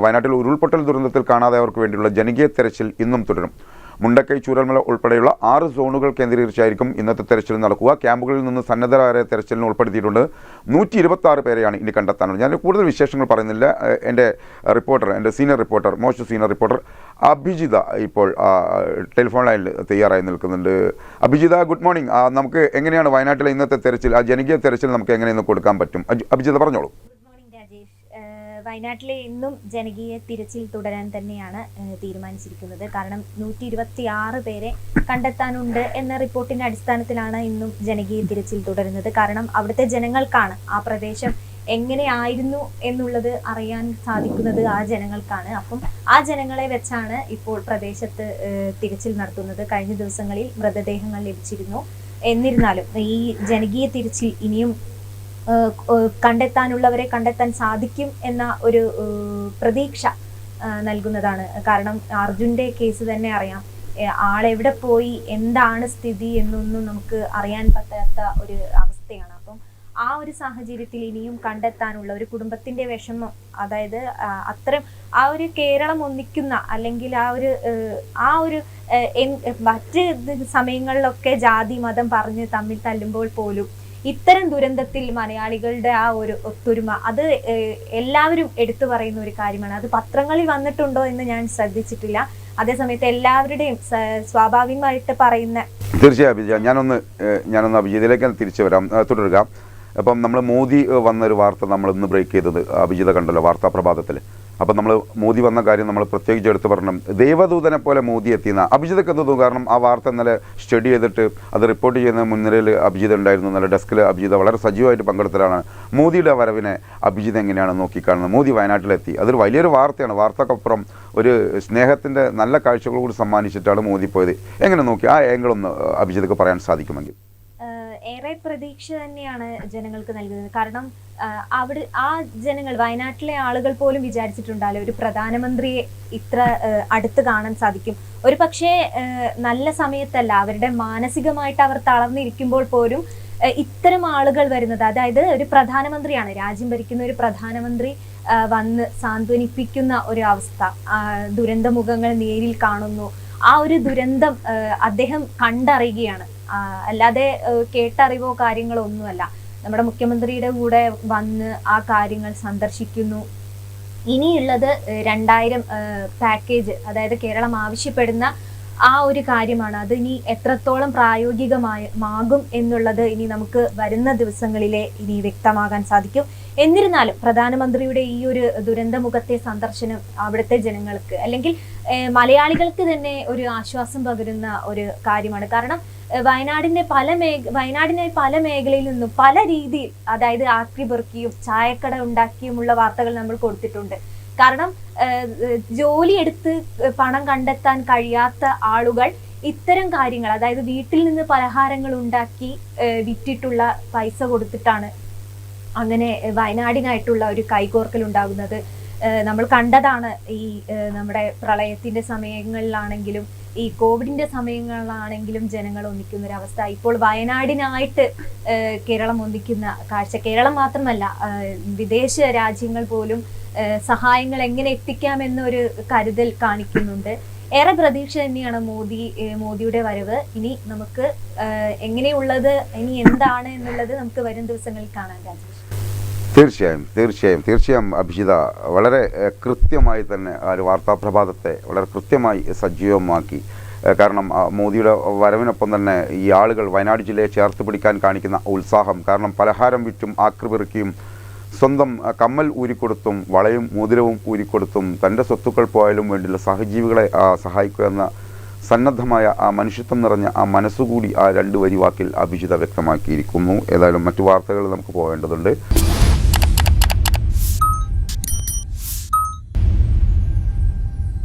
വരികയാണ് വയനാട്ടിൽ ഉരുൾപൊട്ടൽ ദുരന്തത്തിൽ കാണാതായവർക്ക് വേണ്ടിയുള്ള ജനകീയ തെരച്ചിൽ ഇന്നും തുടരും. മുണ്ടക്കൈ ചൂരൽമല ഉൾപ്പെടെയുള്ള ആറ് സോണുകൾ കേന്ദ്രീകരിച്ചായിരിക്കും ഇന്നത്തെ തെരച്ചിൽ നടക്കുക. ക്യാമ്പുകളിൽ നിന്ന് സന്നദ്ധരായ തെരച്ചിലിന് ഉൾപ്പെടുത്തിയിട്ടുണ്ട്. നൂറ്റി ഇരുപത്തി ആറ് പേരെയാണ് ഇനി കണ്ടെത്താനുള്ളത്. ഞാൻ കൂടുതൽ വിശേഷങ്ങൾ പറയുന്നില്ല. എന്റെ റിപ്പോർട്ടർ എന്റെ senior reporter most senior reporter Abhijitha ഇപ്പോൾ ടെലിഫോൺ ലൈനിൽ തയ്യാറായി നിൽക്കുന്നുണ്ട്. Abhijitha good morning. നമുക്ക് എങ്ങനെയാണ് വയനാട്ടിലെ ഇന്നത്തെ തെരച്ചിൽ? ആ ജനകീയ തെരച്ചിൽ നമുക്ക് എങ്ങനെയെന്ന് കൊടുക്കാൻ പറ്റും? അഭിജിത പറഞ്ഞോളൂ ഗുഡ് മോർണിംഗ് രാജേഷ് ഏഹ് വയനാട്ടിലെ ഇന്നും ജനകീയ തിരച്ചിൽ തുടരാൻ തന്നെയാണ് തീരുമാനിച്ചിരിക്കുന്നത്. കാരണം നൂറ്റി ഇരുപത്തി ആറ് പേരെ കണ്ടെത്താനുണ്ട് എന്ന റിപ്പോർട്ടിന്റെ അടിസ്ഥാനത്തിലാണ് ഇന്നും ജനകീയ തിരച്ചിൽ തുടരുന്നത്. കാരണം അവിടുത്തെ ജനങ്ങൾക്കാണ് ആ പ്രദേശം എങ്ങനെയായിരുന്നു എന്നുള്ളത് അറിയാൻ സാധിക്കുന്നത് ആ ജനങ്ങൾക്കാണ്. അപ്പം ആ ജനങ്ങളെ വെച്ചാണ് ഇപ്പോൾ പ്രദേശത്ത് തിരച്ചിൽ നടത്തുന്നത്. കഴിഞ്ഞ ദിവസങ്ങളിൽ മൃതദേഹങ്ങൾ ലഭിച്ചിരുന്നു. എന്നിരുന്നാലും ഈ ജനകീയ തിരച്ചിൽ ഇനിയും കണ്ടെത്താനുള്ളവരെ കണ്ടെത്താൻ സാധിക്കും എന്ന ഒരു പ്രതീക്ഷ നൽകുന്നതാണ്. കാരണം അർജുന്റെ കേസ് തന്നെ അറിയാം. ആളെവിടെ പോയി എന്താണ് സ്ഥിതി എന്നൊന്നും നമുക്ക് അറിയാൻ പറ്റാത്ത ഒരു അവസ്ഥയാണ്. അപ്പം ആ ഒരു സാഹചര്യത്തിൽ ഇനിയും കണ്ടെത്താനുള്ള ഒരു കുടുംബത്തിന്റെ വിഷമം അതായത് അത്രയും ആ ഒരു കേരളം ഒന്നിക്കുന്ന അല്ലെങ്കിൽ ആ ഒരു ആ ഒരു മറ്റ് സമയങ്ങളിലൊക്കെ ജാതി മതം പറഞ്ഞ് തമ്മിൽ തല്ലുമ്പോൾ പോലും ഇത്തരം ദുരന്തത്തിൽ മലയാളികളുടെ ആ ഒരു ഒത്തൊരുമ അത് എല്ലാവരും എടുത്തു പറയുന്ന ഒരു കാര്യമാണ്. അത് പത്രങ്ങളിൽ വന്നിട്ടുണ്ടോ എന്ന് ഞാൻ ശ്രദ്ധിച്ചിട്ടില്ല. അതേസമയത്ത് എല്ലാവരുടെയും സ്വാഭാവികമായിട്ട് പറയുന്ന തീർച്ചയായും ഞാനൊന്ന് ഞാനൊന്ന് അഭിജിതയിലേക്ക് തിരിച്ചു വരാം. തുടരുക. അപ്പം നമ്മൾ മോദി വന്ന വന്നൊരു വാർത്ത നമ്മൾ ഇന്ന് ബ്രേക്ക് ചെയ്തത് അഭിജിത കണ്ടല്ലോ വാർത്താ പ്രഭാതത്തിൽ അപ്പം നമ്മൾ മോദി വന്ന കാര്യം നമ്മൾ പ്രത്യേകിച്ച് എടുത്തു പറഞ്ഞു ദേവദൂതനെ പോലെ മോദി എത്തിയെന്ന? അഭിജിതക്ക് എന്ത് കാരണം ആ വാർത്ത ഇന്നലെ സ്റ്റഡി ചെയ്തിട്ട് അത് റിപ്പോർട്ട് ചെയ്യുന്ന മുൻനിരയിൽ അഭിജിത് ഉണ്ടായിരുന്നു. നല്ല ഡെസ്കിൽ അഭിജിത വളരെ സജീവമായിട്ട് പങ്കെടുത്തലാണ് മോദിയുടെ വരവിനെ അഭിജിത് എങ്ങനെയാണ് നോക്കിക്കാണുന്നത്? മോദി വയനാട്ടിലെത്തി. അതൊരു വലിയൊരു വാർത്തയാണ്. വാർത്തക്കപ്പുറം ഒരു സ്നേഹത്തിന്റെ നല്ല കാഴ്ചകൾ കൂടി സമ്മാനിച്ചിട്ടാണ് മോദി പോയത്. എങ്ങനെ നോക്കി? ആ ഏങ്കിളൊന്ന് അഭിജിതക്ക് പറയാൻ സാധിക്കുമെങ്കിൽ. ഏറെ പ്രതീക്ഷ തന്നെയാണ് ജനങ്ങൾക്ക് നൽകുന്നത്. കാരണം അവിടെ ആ ജനങ്ങൾ വയനാട്ടിലെ ആളുകൾ പോലും വിചാരിച്ചിട്ടുണ്ടാവില്ല ഒരു പ്രധാനമന്ത്രിയെ ഇത്ര അടുത്ത് കാണാൻ സാധിക്കും. ഒരു പക്ഷേ നല്ല സമയത്തല്ല അവരുടെ മാനസികമായിട്ട് അവർ തളർന്നിരിക്കുമ്പോൾ പോലും ഇത്തരം ആളുകൾ വരുന്നത് അതായത് ഒരു പ്രധാനമന്ത്രിയാണ് രാജ്യം ഭരിക്കുന്ന ഒരു പ്രധാനമന്ത്രി വന്ന് സാന്ത്വനിപ്പിക്കുന്ന ഒരു അവസ്ഥ ദുരന്ത ദുരന്തമുഖങ്ങൾ നേരിൽ കാണുന്നു. ആ ഒരു ദുരന്തം അദ്ദേഹം കണ്ടറിയുകയാണ്. അല്ലാതെ കേട്ടറിവോ കാര്യങ്ങളോ ഒന്നുമല്ല. നമ്മുടെ മുഖ്യമന്ത്രിയുടെ കൂടെ വന്ന് ആ കാര്യങ്ങൾ സന്ദർശിക്കുന്നു. ഇനിയുള്ളത് രണ്ടായിരം പാക്കേജ് അതായത് കേരളം ആവശ്യപ്പെടുന്ന ആ ഒരു കാര്യമാണ് അത് ഇനി എത്രത്തോളം പ്രായോഗികമായ മാകും എന്നുള്ളത് ഇനി നമുക്ക് വരുന്ന ദിവസങ്ങളിലെ ഇനി വ്യക്തമാകാൻ സാധിക്കും. എന്നിരുന്നാലും പ്രധാനമന്ത്രിയുടെ ഈ ഒരു ദുരന്തമുഖത്തെ സന്ദർശനം അവിടുത്തെ ജനങ്ങൾക്ക് അല്ലെങ്കിൽ മലയാളികൾക്ക് തന്നെ ഒരു ആശ്വാസം പകരുന്ന ഒരു കാര്യമാണ്. കാരണം വയനാടിന്റെ പല മേഖ വയനാടിനെ പല മേഖലയിൽ നിന്നും പല രീതിയിൽ അതായത് ആക്രി പെറുക്കിയും ചായക്കട ഉണ്ടാക്കിയുമുള്ള വാർത്തകൾ നമ്മൾ കൊടുത്തിട്ടുണ്ട്. കാരണം ജോലി എടുത്ത് പണം കണ്ടെത്താൻ കഴിയാത്ത ആളുകൾ ഇത്തരം കാര്യങ്ങൾ അതായത് വീട്ടിൽ നിന്ന് പലഹാരങ്ങൾ ഉണ്ടാക്കി വിറ്റിട്ടുള്ള പൈസ കൊടുത്തിട്ടാണ് അങ്ങനെ വയനാടിനായിട്ടുള്ള ഒരു കൈകോർക്കൽ ഉണ്ടാകുന്നത്. നമ്മൾ കണ്ടതാണ് ഈ നമ്മുടെ പ്രളയത്തിന്റെ സമയങ്ങളിലാണെങ്കിലും ഈ കോവിഡിന്റെ സമയങ്ങളിലാണെങ്കിലും ജനങ്ങൾ ഒന്നിക്കുന്ന ഒരു അവസ്ഥ. ഇപ്പോൾ വയനാടിനായിട്ട് കേരളം ഒന്നിക്കുന്ന കാഴ്ച. കേരളം മാത്രമല്ല വിദേശ രാജ്യങ്ങൾ പോലും സഹായങ്ങൾ എങ്ങനെ എത്തിക്കാമെന്നൊരു കരുതൽ കാണിക്കുന്നുണ്ട്. ഏറെ പ്രതീക്ഷ തന്നെയാണ് മോദി മോദിയുടെ വരവ്. ഇനി നമുക്ക് എങ്ങനെയുള്ളത് ഇനി എന്താണ് എന്നുള്ളത് നമുക്ക് വരും ദിവസങ്ങളിൽ കാണാൻ രാജേഷ്. തീർച്ചയായും തീർച്ചയായും. തീർച്ചയായും അഭിജിത വളരെ കൃത്യമായി തന്നെ ആ ഒരു വാർത്താപ്രഭാതത്തെ വളരെ കൃത്യമായി സജീവമാക്കി. കാരണം മോദിയുടെ വരവിനൊപ്പം തന്നെ ഈ ആളുകൾ വയനാട് ജില്ലയെ ചേർത്ത് പിടിക്കാൻ കാണിക്കുന്ന ഉത്സാഹം കാരണം പലഹാരം വിറ്റും ആക്രിപിറുക്കിയും സ്വന്തം കമ്മൽ ഊരിക്കൊടുത്തും വളയും മോതിരവും ഊരിക്കൊടുത്തും തന്റെ സ്വത്തുക്കൾ പോയാലും വേണ്ടിയുള്ള സഹജീവികളെ സഹായിക്കുക എന്ന സന്നദ്ധമായ ആ മനുഷ്യത്വം നിറഞ്ഞ ആ മനസ്സുകൂടി ആ രണ്ട് വരി വാക്കിൽ അഭിജിത വ്യക്തമാക്കിയിരിക്കുന്നു. ഏതായാലും മറ്റു വാർത്തകൾ നമുക്ക് പോകേണ്ടതുണ്ട്.